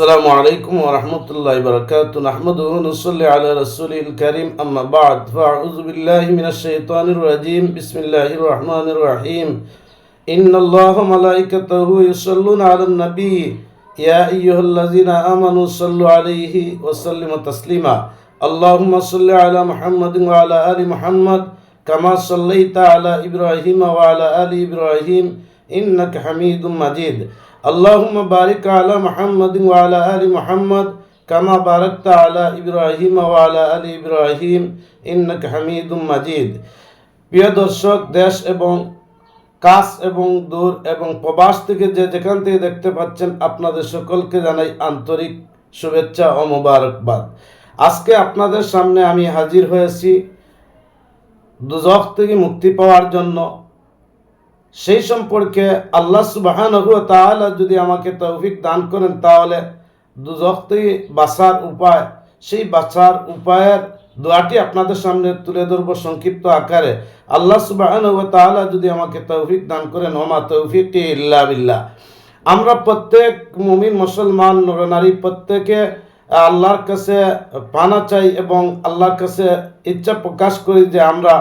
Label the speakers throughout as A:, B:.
A: السلام عليكم ورحمة الله وبركاته نحمده ونصلي على رسوله الكريم أما بعد فأعوذ بالله من الشيطان الرجيم بسم الله الرحمن الرحيم إن الله وملائكته يصلون على النبي يا أيها الذين آمنوا صلوا عليه وسلموا تسليما اللهم صل على محمد وعلى آل محمد كما صليت على إبراهيم وعلى آل إبراهيم إنك حميد مجيد اللهم بارك على محمد وعلى آل محمد كما باركت على إبراهيم وعلى آل إبراهيم إنك حميد مجيد প্রিয় দর্শক দেশ এবং কাছ এবং দূর এবং প্রবাস থেকে যে যেখান থেকে দেখতে পাচ্ছেন আপনাদের সকলকে জানাই আন্তরিক শুভেচ্ছা ও মোবারকবাদ আজকে আপনাদের সামনে আমি হাজির হয়েছি দুজক থেকে মুক্তি পাওয়ার জন্য সেই সম্পর্কে আল্লাহ সুবাহান তাহলে যদি আমাকে তৌফিক দান করেন, তাহলে থেকে বাঁচার উপায়, সেই বাঁচার উপায়ের দোয়াটি আপনাদের সামনে তুলে ধরবো সংক্ষিপ্ত আকারে। আল্লাহ সুবাহান তাহলে যদি আমাকে তৌফিক দান করেন, ওমা তৌফিক ইল্লা বিল্লাহ। আমরা প্রত্যেক মুমিন মুসলমান, নরনারী প্রত্যেকে আল্লাহর কাছে পানা চাই এবং আল্লাহর কাছে ইচ্ছা প্রকাশ করি যে আমরা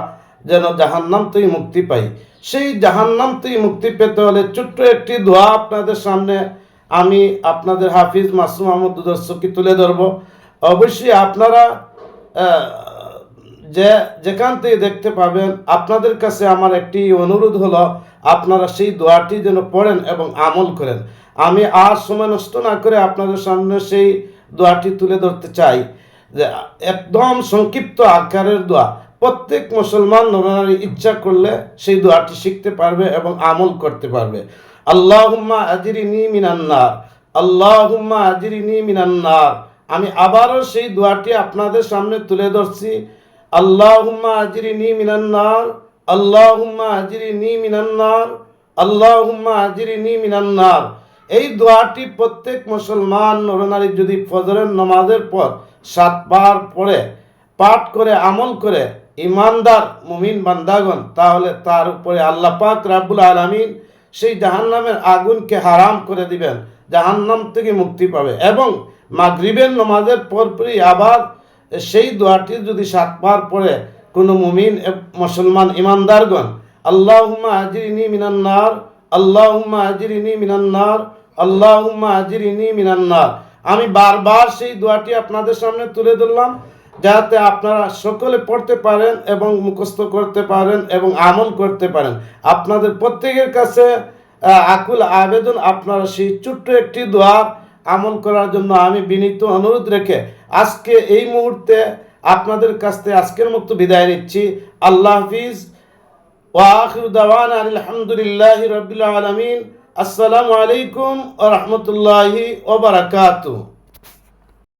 A: যেন জাহান্নাম থেকে মুক্তি পাই। সেই জাহান্নাম থেকে মুক্তি পেতে হলে ছোট্ট একটি দোয়া আপনাদের সামনে আমি আপনাদের হাফিজ মাসুম আহমদ তুলে ধরব। অবশ্যই আপনারা যে যেখান থেকে দেখতে পাবেন, আপনাদের কাছে আমার একটি অনুরোধ হলো, আপনারা সেই দোয়াটি যেন পড়েন এবং আমল করেন। আমি আর সময় নষ্ট না করে আপনাদের সামনে সেই দোয়াটি তুলে ধরতে চাই। যে একদম সংক্ষিপ্ত আকারের দোয়া। প্রত্যেক মুসলমান নরনারী ইচ্ছা করলে সেই দোয়াটি শিখতে পারবে এবং আমল করতে পারবে। আল্লাহুম্মা আজিরিনি মিনান্নার আল্লাহুম্মা আজিরিনি মিনান্নার আমি আবারও সেই দোয়াটি আপনাদের সামনে তুলে ধরছি। আল্লাহ আল্লাহুম্মা আজিরিনি মিনান্নার আল্লাহুম্মা আজিরিনি মিনান্নার আল্লাহুম্মা আজিরিনি মিনান্নার এই দোয়াটি প্রত্যেক মুসলমান নরনারী যদি ফজরের নমাজের পর সাতবার পড়ে পাঠ করে, আমল করে ইমানদার, মুমিন বান্দাগণ, তাহলে তার উপরে আল্লাহ পাক রাব্বুল আলামিন সেই জাহান্নামের আগুনকে হারাম করে দিবেন, জাহান্নাম থেকে মুক্তি পাবে এবং মাগরিবের নমাজের পরপরই আবার সেই দোয়াটি যদি সাতবার পড়ে কোনো মুমিন মুসলমান ইমানদারগণ, আল্লাহুম্মা আজিরিনি মিনান্নার আল্লাহুম্মা আজিরিনি মিনান্নার আল্লাহুম্মা আজিরিনি মিনান্নার আমি বারবার সেই দোয়াটি আপনাদের সামনে তুলে ধরলাম। যাতে আপনারা সকলে পড়তে পারেন এবং মুখস্থ করতে পারেন এবং আমল করতে পারেন। আপনাদের প্রত্যেকের কাছে আকুল আবেদন, আপনারা সেই ছোট্ট একটি দোয়া আমল করার জন্য আমি বিনীত অনুরোধ রেখে আজকে এই মুহূর্তে আপনাদের কাছ থেকে আজকের মতো বিদায় নিচ্ছি। আল্লাহ হাফিজ। দাওয়ান আলহামদুলিল্লাহ রবিল আসসালামু আলাইকুম ও রহমতুল্লাহি ওবরাকাতু